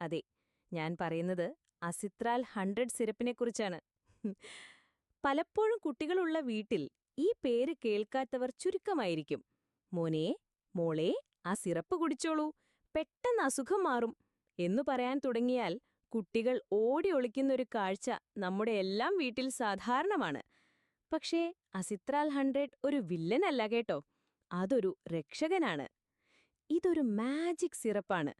അതെ ഞാൻ പറയുന്നത് അസിത്രാൽ ഹൺഡ്രഡ് സിറപ്പിനെക്കുറിച്ചാണ് പലപ്പോഴും കുട്ടികളുള്ള വീട്ടിൽ ഈ പേര് കേൾക്കാത്തവർ ചുരുക്കമായിരിക്കും. മോനെ മോളെ ആ സിറപ്പ് കുടിച്ചോളൂ പെട്ടെന്ന് അസുഖം മാറും എന്നു പറയാൻ തുടങ്ങിയാൽ കുട്ടികൾ ഓടി ഒളിക്കുന്നൊരു കാഴ്ച നമ്മുടെ എല്ലാം വീട്ടിൽ സാധാരണമാണ്. പക്ഷേ അസിത്രാൽ ഹൺഡ്രഡ് ഒരു വില്ലനല്ല കേട്ടോ അതൊരു രക്ഷകനാണ്. ഇതൊരു മാജിക് സിറപ്പാണ്.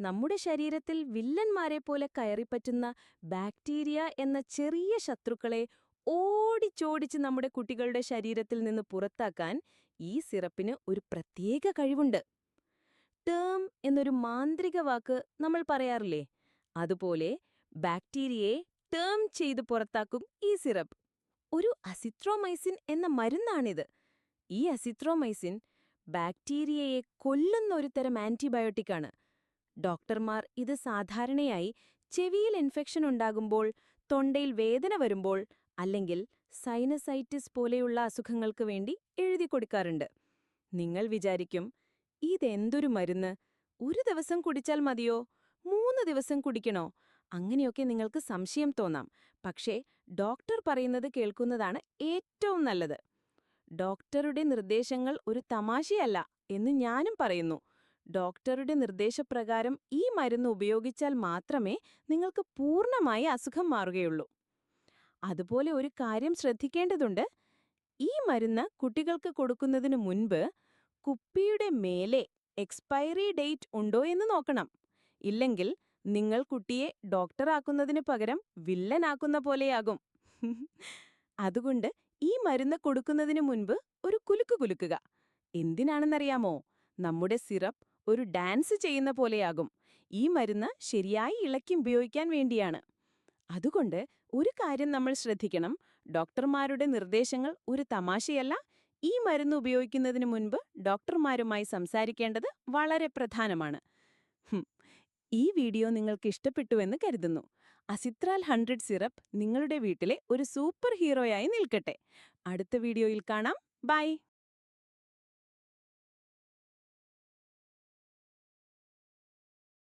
നമ്മുടെ ശരീരത്തിൽ വില്ലന്മാരെ പോലെ കയറിപ്പറ്റുന്ന ബാക്ടീരിയ എന്ന ചെറിയ ശത്രുക്കളെ ഓടിച്ചോടിച്ച് നമ്മുടെ കുട്ടികളുടെ ശരീരത്തിൽ നിന്ന് പുറത്താക്കാൻ ഈ സിറപ്പിന് ഒരു പ്രത്യേക കഴിവുണ്ട്. ടേം എന്നൊരു മാന്ത്രിക വാക്ക് നമ്മൾ പറയാറില്ലേ? അതുപോലെ ബാക്ടീരിയയെ ടേം ചെയ്ത് പുറത്താക്കും ഈ സിറപ്പ്. ഒരു അസിത്രോമൈസിൻ എന്ന മരുന്നാണിത്. ഈ അസിത്രോമൈസിൻ ബാക്ടീരിയയെ കൊല്ലുന്ന ഒരു തരം ആന്റിബയോട്ടിക്കാണ്. ഡോക്ടർമാർ ഇത് സാധാരണയായി ചെവിയിൽ ഇൻഫെക്ഷൻ ഉണ്ടാകുമ്പോൾ തൊണ്ടയിൽ വേദന വരുമ്പോൾ അല്ലെങ്കിൽ സൈനസൈറ്റിസ് പോലെയുള്ള അസുഖങ്ങൾക്ക് വേണ്ടി എഴുതി കൊടുക്കാറുണ്ട്. നിങ്ങൾ വിചാരിക്കും ഇതെന്തൊരു മരുന്ന്? ഒരു ദിവസം കുടിച്ചാൽ മതിയോ? മൂന്ന് ദിവസം കുടിക്കണോ? അങ്ങനെയൊക്കെ നിങ്ങൾക്ക് സംശയം തോന്നാം. പക്ഷേ ഡോക്ടർ പറയുന്നത് കേൾക്കുന്നതാണ് ഏറ്റവും നല്ലത്. ഡോക്ടറുടെ നിർദ്ദേശങ്ങൾ ഒരു തമാശയല്ല എന്ന് ഞാനും പറയുന്നു. ഡോക്ടറുടെ നിർദ്ദേശപ്രകാരം ഈ മരുന്ന് ഉപയോഗിച്ചാൽ മാത്രമേ നിങ്ങൾക്ക് പൂർണമായി അസുഖം മാറുകയുള്ളൂ. അതുപോലെ ഒരു കാര്യം ശ്രദ്ധിക്കേണ്ടതുണ്ട്. ഈ മരുന്ന് കുട്ടികൾക്ക് കൊടുക്കുന്നതിന് മുൻപ് കുപ്പിയുടെ മേലെ എക്സ്പയറി ഡേറ്റ് ഉണ്ടോ എന്ന് നോക്കണം. ഇല്ലെങ്കിൽ നിങ്ങൾ കുട്ടിയെ ഡോക്ടറാക്കുന്നതിന് പകരം വില്ലനാക്കുന്ന പോലെയാകും. അതുകൊണ്ട് ഈ മരുന്ന് കൊടുക്കുന്നതിന് മുൻപ് ഒരു കുലുക്ക് കുലുക്കുക. എന്തിനാണെന്നറിയാമോ? നമ്മുടെ സിറപ്പ് ഒരു ഡാൻസ് ചെയ്യുന്ന പോലെയാകും. ഈ മരുന്ന് ശരിയായി ഇളക്കി ഉപയോഗിക്കാൻ വേണ്ടിയാണ്. അതുകൊണ്ട് ഒരു കാര്യം നമ്മൾ ശ്രദ്ധിക്കണം. ഡോക്ടർമാരുടെ നിർദ്ദേശങ്ങൾ ഒരു തമാശയല്ല. ഈ മരുന്ന് ഉപയോഗിക്കുന്നതിന് മുൻപ് ഡോക്ടർമാരുമായി സംസാരിക്കേണ്ടത് വളരെ പ്രധാനമാണ്. ഈ വീഡിയോ നിങ്ങൾക്ക് ഇഷ്ടപ്പെട്ടുവെന്ന് കരുതുന്നു. അസിത്രാൽ ഹൺഡ്രഡ് സിറപ്പ് നിങ്ങളുടെ വീട്ടിലെ ഒരു സൂപ്പർ ഹീറോയായി നിൽക്കട്ടെ. അടുത്ത വീഡിയോയിൽ കാണാം. ബൈ.